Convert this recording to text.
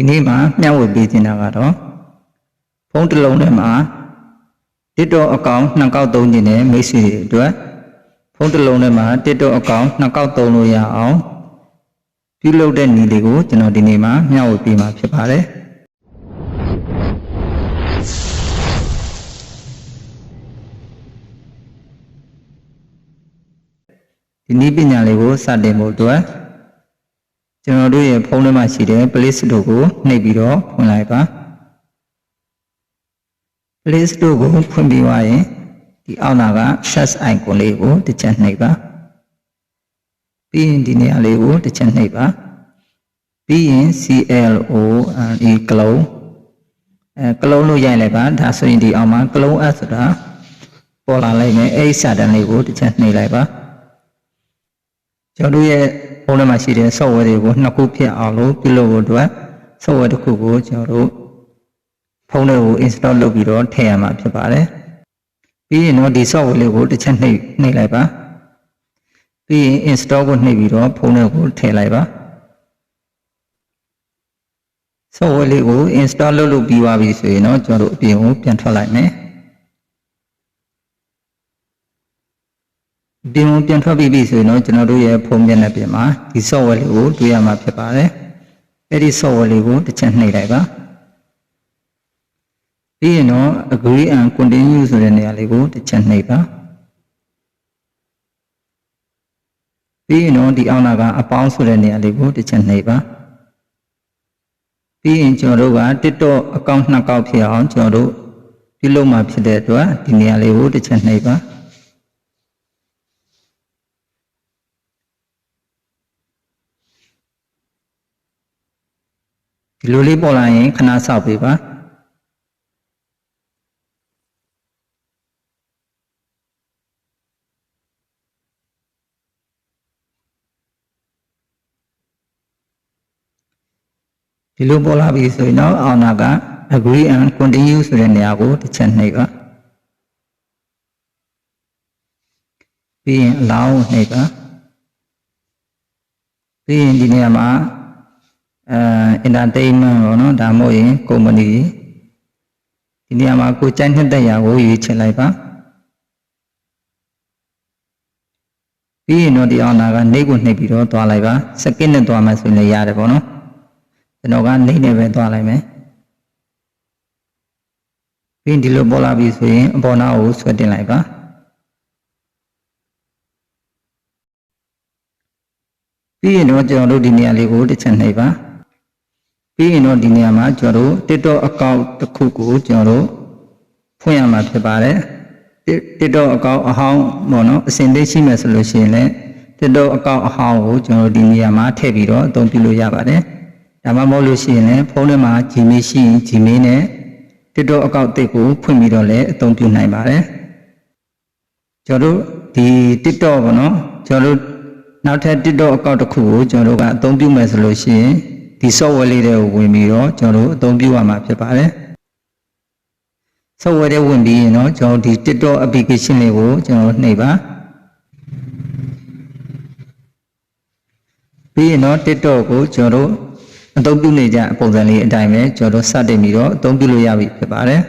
ဒီနေ့မှာမျှဝေပေးခြင်းတာကတော့ဖုန်းတစ်လုံးထဲမှာ TikTok အကောင့်နှစ်ကောက်သုံးခြင်းနဲ့မိတ်ဆွေတွေအတွက်ဖုန်းတစ်လုံးထဲမှာ TikTok အကောင့်နှစ်ကောက်သုံးလို့ရအောင်ပြုလုပ်တဲ့နည်းလေးကိုကျွန်တော်ဒီနေ့မှာမျှဝေပေးမှာဖြစ်ပါတယ်ဒီနည်းပညာလေးကိုစတင်ဖို့အတွက် ကျွန်တော်တို့ရဲ့ဖုန်းထဲမှာရှိတဲ့ Play Store ကိုနှိပ်ပြီးတော့ဖွင့်လိုက်ပါ Play Store ကိုဖွင့်ပြီးသွားရင်ဒီအောက်နာက search icon လေးကိုတစ်ချက်နှိပ်ပါပြီးရင်ဒီနေရာလေးကိုတစ်ချက်နှိပ်ပါပြီးရင် CLO E clone အဲ clone လို့ရိုက်လိုက်ပါဒါဆိုရင်ဒီအောက်မှာ clone app ဆိုတာပေါ်လာလိုက်မယ်အဲ့ဒီစာတန်းလေးကိုတစ်ချက်နှိပ်လိုက်ပါကျွန်တော်တို့ရဲ့ ဖုန်းထဲမှာရှိတဲ့ software တွေကိုနှစ်ခုဖြစ်အောင်လို့ပြုလုပ်ဖို့အတွက် software တစ်ခုကိုကျွန်တော်တို့ဖုန်းထဲကို install လုပ်ပြီးတော့ထည့်ရမှာဖြစ်ပါတယ်။ပြီးရင်တော့ဒီ software လေးကိုတစ်ချက်နှိပ်နှိပ်လိုက်ပါ။ပြီးရင် install ကိုနှိပ်ပြီးတော့ဖုန်းထဲကိုထည့်လိုက်ပါ။ software လေးကို install လုပ်လို့ပြီးသွားပြီဆိုရင်တော့ကျွန်တော်တို့အပြင်ကိုပြန်ထွက်လိုက်မယ်။ အပြင်ကိုပြန်ထွက်ပြီးပြီဆိုရင်တော့ကျွန်တော်တို့ရဲ့ဖုန်းမျက်နှာပြင်မှာဒီ software လေးကိုတွေ့ရမှာဖြစ်ပါတယ်။အဲ့ဒီ software လေးကိုတစ်ချက်နှိပ်လိုက်ပါ။ပြီးရင်တော့ agree and continue ဆိုတဲ့နေရာလေးကိုတစ်ချက်နှိပ်ပါပြီးရင်တော့ဒီအောက်နာကအပေါင်းဆိုတဲ့နေရာလေးကိုတစ်ချက်နှိပ်ပါပြီးရင်ကျွန်တော်တို့က TikTok အကောင့်နှစ်ကောက်ဖြစ်အောင်ကျွန်တော်တို့ပြုလုပ်မှာဖြစ်တဲ့အတွက်ဒီနေရာလေးကိုတစ်ချက်နှိပ်ပါ ဒီလိုလေးပေါ်လာရင်ခဏစောင့်ပေးပါဒီလိုပေါ်လာပြီဆိုရင်တော့အောက်နာက agree and continue ဆိုတဲ့နေရာကိုတစ်ချက်နှိပ်ပါပြီးရင် allow ကိုနှိပ်ပါပြီးရင်ဒီနေရာမှာ အဲ entertainment ပေါ့နော်ဒါမှမဟုတ်ရင် company ဒီနေရာမှာကိုကြိုက်နှစ်သက်ရာကိုရွေးချယ်လိုက်ပါပြီးရင်တော့ဒီအောက်နာကနေကိုနှိပ်ပြီးတော့သွားလိုက်ပါစကစ်နဲ့သွားမှဆိုရင်လည်းရတယ်ပေါ့နော်ကျွန်တော်ကနေနေပဲသွားလိုက်မယ်ပြီးရင်ဒီလိုပေါ်လာပြီဆိုရင်အပေါ်နာကိုဆွဲတင်လိုက်ပါပြီးရင်တော့ကျွန်တော်တို့ဒီနေရာလေးကိုတစ်ချက်နှိပ်ပါ ပြီးရင်တော့ဒီနေရာမှာကျွန်တော်တို့ TikTok account တစ်ခုကိုကျွန်တော်တို့ဖွင့်ရမှာဖြစ်ပါတယ် TikTok account အဟောင်းပေါ့နော်အစဉ်သိရှိမယ်ဆိုလို့ရှိရင်လည်း TikTok account အဟောင်းကိုကျွန်တော်တို့ဒီနေရာမှာထည့်ပြီးတော့အသုံးပြုလို့ရပါတယ်ဒါမှမဟုတ်လို့ရှိရင်လည်းဖုန်းထဲမှာ Gmail ရှိရင် Gmail နဲ့ TikTok account တစ်ကိုဖွင့်ပြီးတော့လည်းအသုံးပြုနိုင်ပါတယ်ကျွန်တော်တို့ဒီ TikTok ပေါ့နော်ကျွန်တော်တို့နောက်ထပ် TikTok account တစ်ခုကိုကျွန်တော်တို့ကအသုံးပြုမယ်ဆိုလို့ရှိရင် ဒီ software လေးတွေကိုဝင်ပြီးတော့ကျွန်တော်တို့အသုံးပြုရမှာဖြစ်ပါတယ် software တွေဝင်ပြီးရင်တော့ကျွန်တော်ဒီ TikTok application လေးကိုကျွန်တော်နှိပ်ပါပြီးရင်တော့ TikTok ကိုကျွန်တော်တို့အသုံးပြုနေကြပုံစံလေးအတိုင်းပဲကျွန်တော်တို့စတင်ပြီးတော့အသုံးပြုလို့ရပြီဖြစ်ပါတယ်